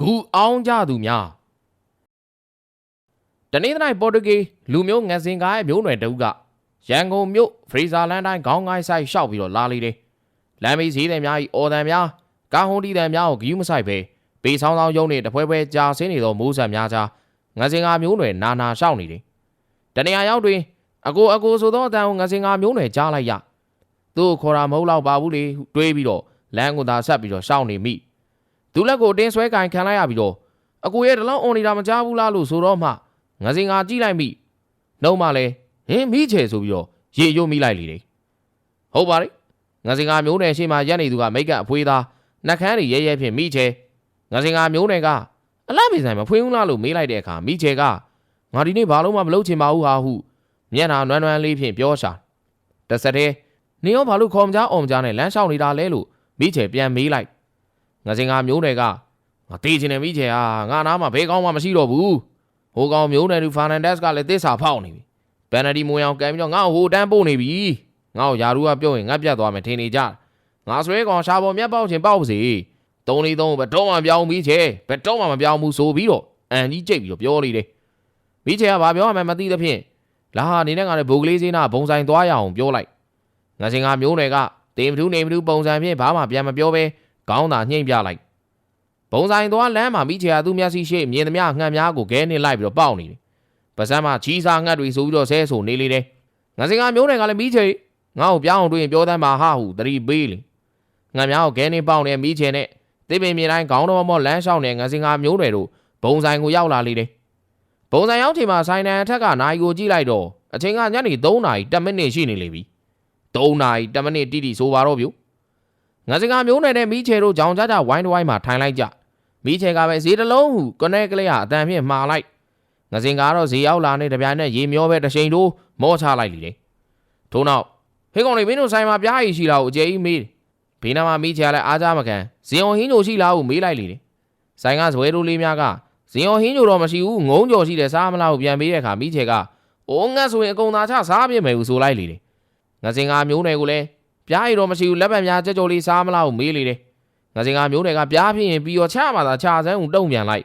ဂူအောင်ကြသူများတနေ့တနေ့ပေါ်တူဂီလူမျိုးငစင်ကားရဲ့မျိုးနွယ်တအုပ်ကရန်ကုန်မြို့ဖရီဇာလန်တိုင်းခေါင်းကိုင်းဆိုင်ရှောက်ပြီးတော့လာလေတယ်လမ်းမေးစည်းတယ်များဤအော်တန်များကာဟွန်တီတန်များကိုဂယူးမဆိုင်ပဲပေဆောင်ဆောင်ယုံနေတပွဲပွဲကြာဆင်းနေသောမိုးဆန်များကြားငစင်ကားမျိုးနွယ်နာနာရှောက်နေတယ်တနေရာရောက်တွင်အကိုအကိုဆိုသောအတန်ကိုငစင်ကားမျိုးနွယ်ကြားလိုက်ရသူ့ကိုခေါ်တာမဟုတ်တော့ပါဘူးလေဟုတွေးပြီးတော့လမ်းကိုသာဆက်ပြီးတော့ရှောက်နေမိ သူလက်ကိုတင်းဆွဲကင်ခံလိုက်ရပြီးတော့အကိုရဲ့တလုံးအွန်နေတာမကြားဘူးလားလို့ဆိုတော့မှငစင်ကားကြည့်လိုက်မိနှုံးမှလည်းဟင်းမိချေဆိုပြီးတော့ရေရွတ်မိလိုက်လေတယ်ဟုတ်ပါလေငစင်ကားမျိုးနယ်ရှေ့မှာရက်နေသူကမိတ်ကအဖွေးသားနှက်ခမ်းတွေရဲရဲဖြင့်မိချေငစင်ကားမျိုးနယ်ကအလှပေဆိုင်မဖွင့်ဘူးလားလို့မေးလိုက်တဲ့အခါမိချေကငါဒီနေ့ဘာလို့မှမလုပ်ချင်ပါဘူးဟာဟုမျက်နှာနွမ်းနွမ်းလေးဖြင့်ပြောရှာတစ်ဆက်တည်းနေရောဘာလို့ခေါ်မကြအောင်မကြနဲ့လမ်းလျှောက်နေတာလဲလို့မိချေပြန်မေးလိုက် ငစင်ကားမျိုးနယ်ကငါတေးချင်တယ်မိချေဟာငါနားမှာဘဲကောင်းမှမရှိတော့ဘူးဟိုကောင်မျိုးနယ်သူဖာနန်ဒက်စ်ကလည်းသစ္စာဖောက်နေပြီပန်နဒီမွေအောင်ကန်ပြီးတော့ငါ့ကိုဟိုတန်းပို့နေပြီငါ့ကိုယာရူကပြုတ်ရင်ငါပြတ်သွားမယ်ထင်နေကြငါဆွဲကောင်ရှာပေါ်မြတ်ပေါက်ချင်ပေါက်ပါစေတုံးလေးသုံးဘယ်တော့မှပြောင်းပြီးချေဘယ်တော့မှမပြောင်းဘူးဆိုပြီးတော့အန်ကြီးကြိတ်ပြီးတော့ပြောနေတယ်မိချေကဘာပြောရမှန်းမသိသဖြင့်လာဟာနေနဲ့ငါလည်းဘိုးကလေးစင်းနာဘုံဆိုင်သွားရအောင်ပြောလိုက်ငါစင်ကမျိုးနယ်ကတေမထူးနေမထူးပုံစံဖြင့်ဘာမှပြန်မပြောဘဲ ခေါင်းသာညှိမ့်ပြလိုက်ဘုံဆိုင်သွားလမ်းမှာမိချေကသူ့မျက်စိရှိမြင်သမျှငှက်များကိုခဲနဲ့လိုက်ပြီးတော့ပေါက်နေတယ်ပါစမ်းမှာချီးစားငှက်တွေဆိုပြီးတော့ဆဲဆိုနေလေတယ်ငါစင်ကမျိုးနယ်ကလည်းမီးချေငါ့ကိုပြောင်းအောင်တွေ့ရင်ပြောတမ်းပါဟာဟုတတိပေးလေငါများကိုခဲနေပေါက်နေမီးချေနဲ့တိပင်မြေတိုင်းခေါင်းတော်မောလမ်းလျှောက်နေငါစင်ကမျိုးနယ်တို့ဘုံဆိုင်ကိုရောက်လာလေတယ်ဘုံဆိုင်ရောက်ချိန်မှာဆိုင်တန်အထက်ကနိုင်ကိုကြည့်လိုက်တော့အချိန်ကညနေ3နာရီ10မိနစ်ရှိနေလေပြီ3နာရီ10မိနစ်တိတိဆိုပါတော့ဗျ ငါစင်ကမျိုးနယ်နဲ့မီးချေတို့ကြောင်ကြကြဝိုင်းတစ်ဝိုင်းမှာထိုင်လိုက်ကြမီးချေကပဲဈေးတစ်လုံးဟုကနဲကလေးဟာအတန်ဖြင့်မှားလိုက်ငစင်ကတော့ဈေးရောက်လာနေတပြိုင်နက်ရေမျောပဲတစ်ချိန်တိုးမောချလိုက်လေတယ်ထို့နောက်ဟေးကောင်လေးမင်းတို့ဆိုင်မှာပြားရည်ရှိလားကိုအကျဲကြီးမေးတယ်ဘေးနားမှာမိချရလဲအားကြမခံဇင်အောင်ဟင်းညိုရှိလားကိုမေးလိုက်လေတယ်ဆိုင်ကဇွဲတိုးလေးများကဇင်အောင်ဟင်းညိုတော့မရှိဘူးငုံကြော်ရှိတယ်စားမလားကိုပြန်ပေးတဲ့အခါမိချေကအိုးငတ်ဆိုရင်အကုန်သာချစားပြစ်မယ်ဟုဆိုလိုက်လေတယ်ငစင်ကမျိုးနယ်ကိုလည်း ပြားရည်တော့မရှိဘူးလက်ပတ်များကြက်ကြော်လေးစားမလားကိုမေးလေတယ်ငစင်ကမျိုးနယ်ကပြားဖြစ်ရင်ပြီးတော့ချမှသာချစမ်းဦးတုံ့ပြန်လိုက်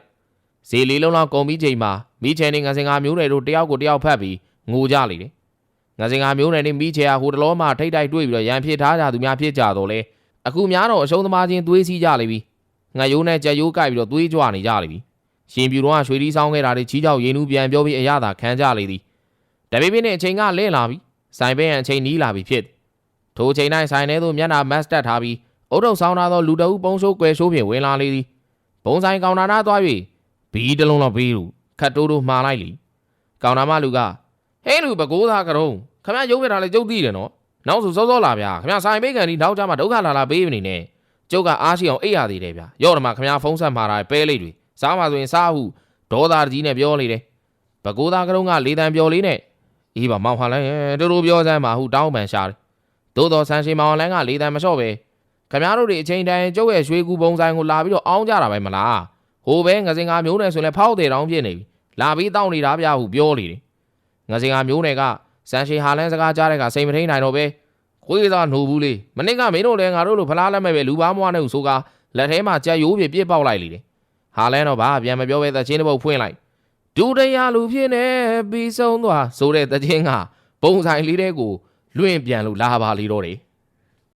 ဈေးလေးလုံးလောက်ကုန်ပြီးချိန်မှာမိချယ်နေငစင်ကမျိုးနယ်တို့တယောက်ကိုတယောက်ဖတ်ပြီးငိုကြလေတယ်။ငစင်ကမျိုးနယ်နဲ့မိချယ်ဟာဟိုတလောမှထိတ်တိုက်တွေ့ပြီးတော့ရန်ဖြစ်ထားကြသူများဖြစ်ကြတော့လေအခုများတော့အရှုံးသမားချင်းသွေးစီးကြလေပြီ။ငါယိုးနဲ့ကြက်ယိုးကိုက်ပြီးတော့သွေးကြွနေကြလေပြီ။ရှင်ပြူတော့ရွှေဒီဆောင်ခဲ့တာတွေချီးကြောက်ရင်းနှူးပြန်ပြောပြီးအရသာခံကြလေသည်။တပိပိနဲ့အချိန်ကလဲလာပြီ။ဆိုင်ပဲရန်အချိန်နီးလာပြီဖြစ်သည်။ ထိုအချိန်တိုင်းဆိုင်ထဲသို့မျက်နှာမတ်စတက်ထားပြီးအုတ်ထုတ်ဆောင်ထားသောလူတအုပ်ပုံရှိုးကွယ်ရှိုးဖြင့်ဝင်လာလေသည်။ဘုံဆိုင်ကောင်တာနာသွား၍ဘီးတစ်လုံးတော့ဘေးလို့ခတ်တိုးတိုးမှားလိုက်လीကောင်နာမလူကဟဲလူပကိုးသားကရုံးခမရုပ်ပြထားလဲကျုပ်သိတယ်နော်နောက်ဆိုစောစောလာဗျာခမဆိုင်ပိတ်ကန်ဒီနောက်ကြမှာဒုက္ခလာလာပေးမနေနဲ့ကျုပ်ကအားရှိအောင်အိပ်ရသေးတယ်ဗျာရော့တော့မှခမဖုံးဆက်မှာတာပဲလိတ်တွေစားမှဆိုရင်စားဟုဒေါသကြီးနဲ့ပြောနေတယ်ပကိုးသားကရုံးကလေးတန်ပြောလေးနဲ့အေးပါမောင်ဟာလဲတူတူပြောစမ်းပါဟုတောင်းပန်ရှာတယ် သို့တော်ဆန်ရှင်မောင်လန်းကလေးတန်မလျှော့ပဲခမတို့တွေအချိန်တိုင်းကျုပ်ရဲ့ရွှေကူပုံဆိုင်ကိုလာပြီးတော့အောင်းကြတာပဲမလားဟိုပဲငစင်ကမျိုးနယ်ဆိုရင်လည်းဖောက်တယ်တောင်ဖြစ်နေပြီလာပြီးတောင်းနေတာဗျာဟုပြောလေတယ်ငစင်ကမျိုးနယ်ကစန်ရှေဟာလန်းစကားကြားတဲ့ကစိတ်မထိန်နိုင်တော့ပဲခွေးသားနှိုဘူးလေမနစ်ကမင်းတို့လည်းငါတို့လိုဖလားလက်မဲ့ပဲလူပါမွားနေဟုဆိုကလက်ထဲမှာကြက်ရိုးပြပြစ်ပေါက်လိုက်လေတယ်ဟာလန်းတော့ဗာပြန်မပြောပဲသချင်းတစ်ပုတ်ဖွင့်လိုက်ဒူတရားလူဖြစ်နေပြီးဆုံးသွားဆိုတဲ့သချင်းကပုံဆိုင်လေးတဲ့ကို လွင့်ပြန်လို့လာပါလေတော့တယ်